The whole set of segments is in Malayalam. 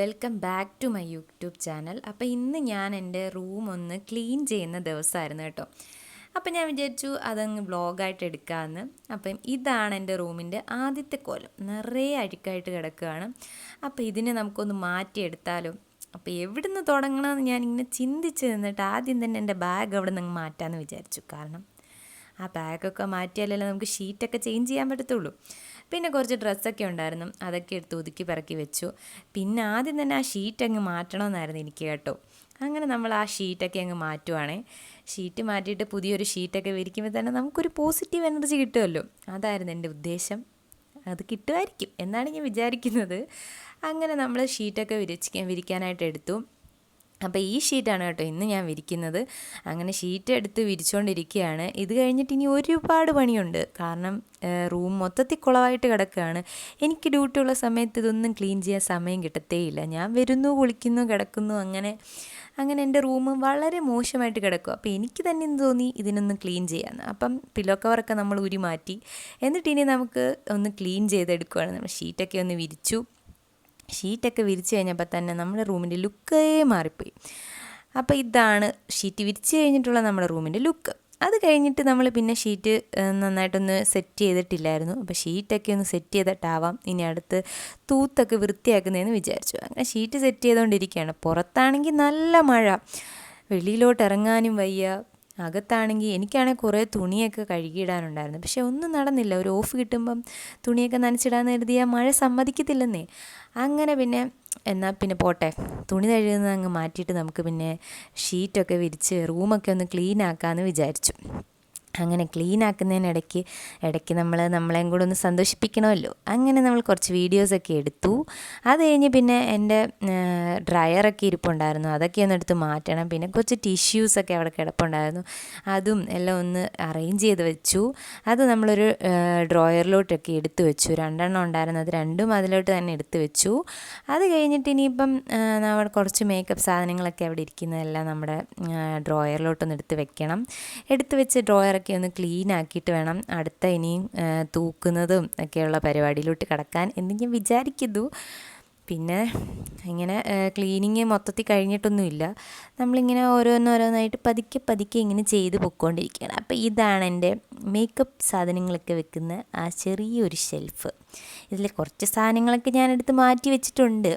Welcome back to my YouTube channel. അപ്പോൾ ഇന്ന് ഞാൻ എന്റെ റൂം ഒന്ന് ക്ലീൻ ചെയ്യുന്ന ദിവസമായിരുന്നു കേട്ടോ. അപ്പം ഞാൻ വിചാരിച്ചു അതങ്ങ് വ്ളോഗായിട്ട് എടുക്കാമെന്ന് അപ്പം ഇതാണ് എന്റെ റൂമിന്റെ ആദ്യത്തെ കോലം. നിറയെ അഴുക്കായിട്ട് കിടക്കുകയാണ്. അപ്പോൾ ഇതിനെ നമുക്കൊന്ന് മാറ്റിയെടുത്താലോ? അപ്പോൾ എവിടുന്ന് തുടങ്ങണമെന്ന് ഞാനിങ്ങനെ ചിന്തിച്ച് നിന്നിട്ട് ആദ്യം തന്നെ എന്റെ ബാഗ് അവിടെ നിന്ന് മാറ്റാമെന്ന് വിചാരിച്ചു. കാരണം ആ ബാഗൊക്കെ മാറ്റിയാലല്ലേ നമുക്ക് ഷീറ്റൊക്കെ ചേഞ്ച് ചെയ്യാൻ പറ്റത്തുള്ളൂ. പിന്നെ കുറച്ച് ഡ്രസ്സൊക്കെ ഉണ്ടായിരുന്നു. അതൊക്കെ എടുത്ത് ഒതുക്കി പിറക്കി വെച്ചു. പിന്നെ ആദ്യം തന്നെ ആ ഷീറ്റ് അങ്ങ് മാറ്റണമെന്നായിരുന്നു എനിക്ക് കേട്ടോ. അങ്ങനെ നമ്മൾ ആ ഷീറ്റൊക്കെ അങ്ങ് മാറ്റുവാണേ. ഷീറ്റ് മാറ്റിയിട്ട് പുതിയൊരു ഷീറ്റൊക്കെ വിരിക്കുമ്പോൾ തന്നെ നമുക്കൊരു പോസിറ്റീവ് എനർജി കിട്ടുമല്ലോ. അതായിരുന്നു എന്റെ ഉദ്ദേശം. അത് കിട്ടുമായിരിക്കും എന്നാണ് ഞാൻ വിചാരിക്കുന്നത്. അങ്ങനെ നമ്മൾ ഷീറ്റൊക്കെ വിരിച്ച് വിരിക്കാനായിട്ട് എടുത്തു. അപ്പോൾ ഈ ഷീറ്റാണ് കേട്ടോ ഇന്ന് ഞാൻ വിരിക്കുന്നത്. അങ്ങനെ ഷീറ്റ് എടുത്ത് വിരിച്ചുകൊണ്ടിരിക്കുകയാണ് ഇത് കഴിഞ്ഞിട്ട് ഇനി ഒരുപാട് പണിയുണ്ട്. കാരണം റൂം മൊത്തത്തിൽ കുളമായിട്ട് കിടക്കുകയാണ്. എനിക്ക് ഡ്യൂട്ടി ഉള്ള സമയത്ത് ഇതൊന്നും ക്ലീൻ ചെയ്യാൻ സമയം കിട്ടത്തേയില്ല. ഞാൻ വരുന്നു കുളിക്കുന്നു കിടക്കുന്നു അങ്ങനെ അങ്ങനെ എന്റെ റൂം വളരെ മോശമായിട്ട് കിടക്കും. അപ്പോൾ എനിക്ക് തന്നെ എന്ന് തോന്നി? ഇതിനൊന്ന് ക്ലീൻ ചെയ്യാമെന്ന് അപ്പം പില്ലോ കവറൊക്കെ നമ്മൾ ഉരി മാറ്റി. എന്നിട്ട് ഇനി നമുക്ക് ഒന്ന് ക്ലീൻ ചെയ്തെടുക്കുകയാണ് നമ്മൾ ഷീറ്റൊക്കെ ഒന്ന് വിരിച്ചു. ഷീറ്റൊക്കെ വിരിച്ചു കഴിഞ്ഞപ്പോൾ തന്നെ നമ്മുടെ റൂമിന്റെ ലുക്കേ മാറിപ്പോയി. അപ്പോൾ ഇതാണ് ഷീറ്റ് വിരിച്ചു കഴിഞ്ഞിട്ടുള്ള നമ്മുടെ റൂമിന്റെ ലുക്ക്. അത് കഴിഞ്ഞിട്ട് നമ്മൾ പിന്നെ ഷീറ്റ് നന്നായിട്ടൊന്ന് സെറ്റ് ചെയ്തിട്ടില്ലായിരുന്നു. അപ്പോൾ ഷീറ്റൊക്കെ ഒന്ന് സെറ്റ് ചെയ്തിട്ടാവാം. ഇനി അടുത്ത് തൂത്തൊക്കെ വൃത്തിയാക്കുന്നതെന്ന് വിചാരിച്ചു. അങ്ങനെ ഷീറ്റ് സെറ്റ് ചെയ്തുകൊണ്ടിരിക്കുകയാണ്. പുറത്താണെങ്കിൽ നല്ല മഴ. വെളിയിലോട്ട് ഇറങ്ങാനും വയ്യ. അകത്താണെങ്കിൽ എനിക്കാണെങ്കിൽ കുറേ തുണിയൊക്കെ കഴുകിയിടാനുണ്ടായിരുന്നു. പക്ഷെ ഒന്നും നടന്നില്ല. ഒരു ഓഫ് കിട്ടുമ്പം തുണിയൊക്കെ നനച്ചിടാൻ കരുതിയാൽ മഴ സമ്മതിക്കത്തില്ലെന്നേ. അങ്ങനെ പിന്നെ എന്നാൽ പിന്നെ പോട്ടെ. തുണി കഴുകുന്നത് അങ്ങ് മാറ്റിയിട്ട് നമുക്ക് പിന്നെ ഷീറ്റൊക്കെ വിരിച്ച് റൂമൊക്കെ ഒന്ന് ക്ലീൻ ആക്കാമെന്ന് വിചാരിച്ചു. അങ്ങനെ ക്ലീൻ ആക്കുന്നതിനിടയ്ക്ക് ഇടയ്ക്ക് നമ്മൾ നമ്മളെയും കൂടെ ഒന്ന് സന്തോഷിപ്പിക്കണമല്ലോ. അങ്ങനെ നമ്മൾ കുറച്ച് വീഡിയോസൊക്കെ എടുത്തു. അത് കഴിഞ്ഞ് പിന്നെ എന്റെ ഡ്രയറൊക്കെ ഇരിപ്പുണ്ടായിരുന്നു. അതൊക്കെ ഒന്ന് എടുത്ത് മാറ്റണം. പിന്നെ കുറച്ച് ടിഷ്യൂസൊക്കെ അവിടെ കിടപ്പുണ്ടായിരുന്നു. അതും എല്ലാം ഒന്ന് അറേഞ്ച് ചെയ്ത് വെച്ചു. അത് നമ്മളൊരു ഡ്രോയറിലോട്ടൊക്കെ എടുത്തു വെച്ചു. രണ്ടെണ്ണം ഉണ്ടായിരുന്നു. അത് രണ്ടും അതിലോട്ട് തന്നെ എടുത്തു വെച്ചു. അത് കഴിഞ്ഞിട്ട് ഇനിയിപ്പം നമ്മൾ കുറച്ച് മേക്കപ്പ് സാധനങ്ങളൊക്കെ അവിടെ ഇരിക്കുന്നതെല്ലാം നമ്മുടെ ഡ്രോയറിലോട്ടൊന്ന് എടുത്ത് വെക്കണം. എടുത്ത് വെച്ച് ഡ്രോയർ ഒക്കെ ഒന്ന് ക്ലീൻ ആക്കിയിട്ട് വേണം അടുത്ത ഇനിയും തൂക്കുന്നതും ഒക്കെയുള്ള പരിപാടിയിലോട്ട് കിടക്കാൻ എന്ന് ഞാൻ വിചാരിക്കുന്നു. പിന്നെ ഇങ്ങനെ ക്ലീനിങ് മൊത്തത്തിൽ കഴിഞ്ഞിട്ടൊന്നുമില്ല. നമ്മളിങ്ങനെ ഓരോന്നോരോന്നായിട്ട് പതുക്കെ പതുക്കെ ഇങ്ങനെ ചെയ്ത് പൊയ്ക്കൊണ്ടിരിക്കുകയാണ് അപ്പോൾ ഇതാണ് എന്റെ മേക്കപ്പ് സാധനങ്ങളൊക്കെ വെക്കുന്ന ആ ചെറിയൊരു ഷെൽഫ് ഇതിൽ കുറച്ച് സാധനങ്ങളൊക്കെ ഞാനെടുത്ത് മാറ്റി വെച്ചിട്ടുണ്ട്.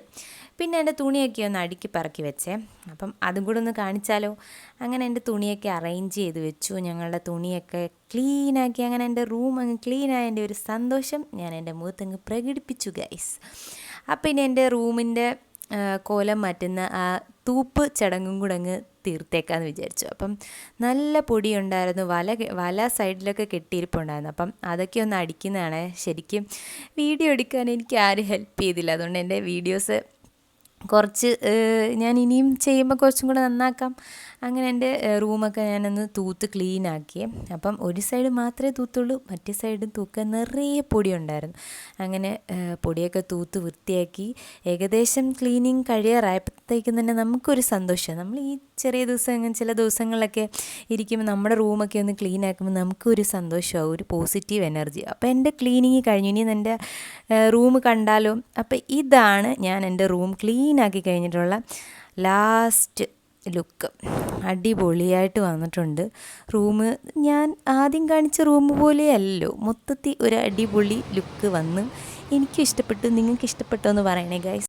പിന്നെ എന്റെ തുണിയൊക്കെ ഒന്ന് അടുക്കി പറക്കി വെച്ചേ. അപ്പം അതും കൂടെ ഒന്ന് കാണിച്ചാലോ? അങ്ങനെ എന്റെ തുണിയൊക്കെ അറേഞ്ച് ചെയ്ത് വെച്ചു. ഞങ്ങളുടെ തുണിയൊക്കെ ക്ലീനാക്കി അങ്ങനെ എന്റെ റൂം അങ്ങ് ക്ലീനായതിന്റെ ഒരു സന്തോഷം ഞാൻ എന്റെ മുഖത്തങ്ങ് പ്രകടിപ്പിച്ചു ഗൈസ് അപ്പം പിന്നെ എന്റെ റൂമിന്റെ കോലം മാറ്റുന്ന ആ തൂപ്പ് ചടങ്ങും കൂടെ അങ്ങ് തീർത്തേക്കാന്ന് വിചാരിച്ചു. അപ്പം നല്ല പൊടി ഉണ്ടായിരുന്നു വല വല സൈഡിലൊക്കെ കെട്ടിയിരിപ്പുണ്ടായിരുന്നു. അപ്പം അതൊക്കെ ഒന്ന് അടിക്കുന്നതാണ്. ശരിക്കും വീഡിയോ എടുക്കാൻ എനിക്ക് ആരും ഹെൽപ്പ് ചെയ്തില്ല. അതുകൊണ്ട് എന്റെ വീഡിയോസ് കുറച്ച് ഞാൻ ഇനിയും ചെയ്യുമ്പോൾ കുറച്ചും കൂടെ നന്നാക്കാം. അങ്ങനെ എന്റെ റൂമൊക്കെ ഞാനൊന്ന് തൂത്ത് ക്ലീൻ ആക്കി. അപ്പം ഒരു സൈഡ് മാത്രമേ തൂത്തുള്ളൂ മറ്റേ സൈഡും തൂക്കാൻ നിറയെ പൊടി ഉണ്ടായിരുന്നു അങ്ങനെ പൊടിയൊക്കെ തൂത്ത് വൃത്തിയാക്കി ഏകദേശം ക്ലീനിങ് കഴിയാറായപ്പോഴത്തേക്കും തന്നെ നമുക്കൊരു സന്തോഷമാണ് നമ്മൾ ഈ ചെറിയ ദിവസം ചില ദിവസങ്ങളിലൊക്കെ ഇരിക്കുമ്പോൾ നമ്മുടെ റൂമൊക്കെ ഒന്ന് ക്ലീൻ ആക്കുമ്പോൾ നമുക്കൊരു സന്തോഷമാവും ഒരു പോസിറ്റീവ് എനർജി അപ്പോൾ എന്റെ ക്ലീനിങ് കഴിഞ്ഞു. ഇനി എന്റെ റൂം കണ്ടാലോ? അപ്പോൾ ഇതാണ് ഞാൻ എന്റെ റൂം ക്ലീൻ ആക്കി കഴിഞ്ഞിട്ടുള്ള ലാസ്റ്റ് ലുക്ക് അടിപൊളിയായിട്ട് വന്നിട്ടുണ്ട്. റൂം ഞാൻ ആദ്യം കാണിച്ച റൂം പോലെയല്ലോ. മൊത്തത്തിൽ ഒരു അടിപൊളി ലുക്ക് വന്ന് എനിക്കും ഇഷ്ടപ്പെട്ടു നിങ്ങൾക്ക് ഇഷ്ടപ്പെട്ടോ എന്ന് പറയണേ ഗൈസ്